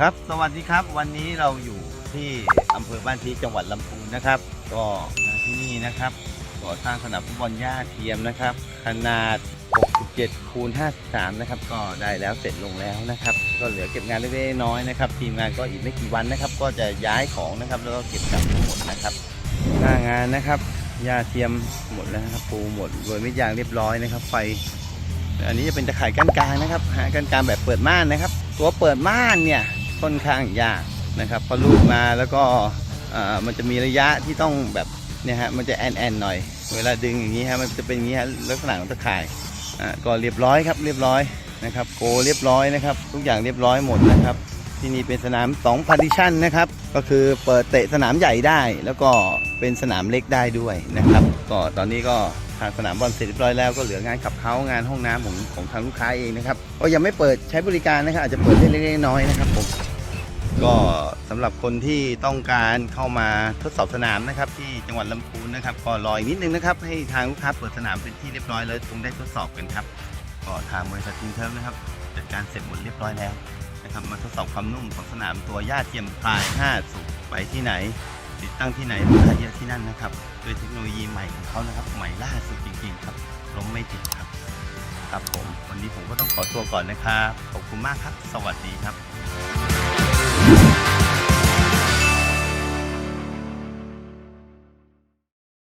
ครับ สวัสดีครับ วันนี้เราอยู่ที่อำเภอบ้านทีจังหวัดลำพูนนะครับ ก็มาที่นี่นะครับก่อสร้างสนามฟุตบอลหญ้าเทียมนะครับ ขนาด 67คูณ53 นะครับ ก็ได้แล้วเสร็จลงแล้วนะครับ ก็เหลือเก็บงานเล็กๆน้อยๆนะครับ ทีมงานก็อีกไม่กี่วันนะครับ ก็จะย้ายของนะครับ แล้วก็เก็บกลับทั้งหมดนะครับหน้างานนะครับ หญ้าเทียมหมดแล้วนะครับปูหมดโดยไม่ยางเรียบร้อยนะครับ ไฟ อันนี้จะเป็นตะข่ายกั้นกลางนะครับ หากั้นกลางแบบเปิดม่านนะครับ ตัวเปิดม่านเนี่ยค่อนข้างยากนะครับพอลูกมาแล้วก็มันจะมีระยะที่ต้องแบบเนี่ยฮะมันจะแอนแอนหน่อย เวลาดึงอย่างนี้ฮะมันจะเป็นอย่างนี้ฮะลักษณะของตะข่ายอ่าก็เรียบร้อยครับเรียบร้อยนะครับ โกเรียบร้อยนะครับ ทุกอย่างเรียบร้อยหมดนะครับ ที่นี่เป็นสนาม2 partition นะครับ ก็คือเปิดเตะสนามใหญ่ได้ แล้วก็เป็นสนามเล็กได้ด้วยนะครับ ก็ตอนนี้ก็ทางสนามบอลเสร็จเรียบร้อยแล้วก็เหลืองานขับเฮ้างานห้องน้ำของของทางลูกค้าเองนะครับก็ยังไม่เปิดใช้บริการนะครับ อาจจะเปิดเล็กๆน้อยๆนะครับผมก็สำหรับคนที่ต้องการเข้ามาทดสอบสนามนะครับ ที่จังหวัดลำพูนนะครับ ก็รออีกนิดนึงนะครับ ให้ทางลูกค้าเปิดสนามเป็นที่เรียบร้อยแล้วคงได้ทดสอบกันครับ ก็ทางบริษัททีมเทิร์มนะครับ จัดการเสร็จหมดเรียบร้อยแล้ว นะครับมาทดสอบความนุ่มของสนามตัวหญ้าเทียมพลาย5สูบไปที่ไหน ติดตั้งที่ไหนลูกค้าเยอะที่นั่นนะครับด้วยเทคโนโลยีใหม่ของเขานะครับใหม่ล่าสุดจริงๆครับล้มไม่ติดครับครับผม วันนี้ผมก็ต้องขอตัวก่อนนะครับขอบคุณมากครับ สวัสดีครับ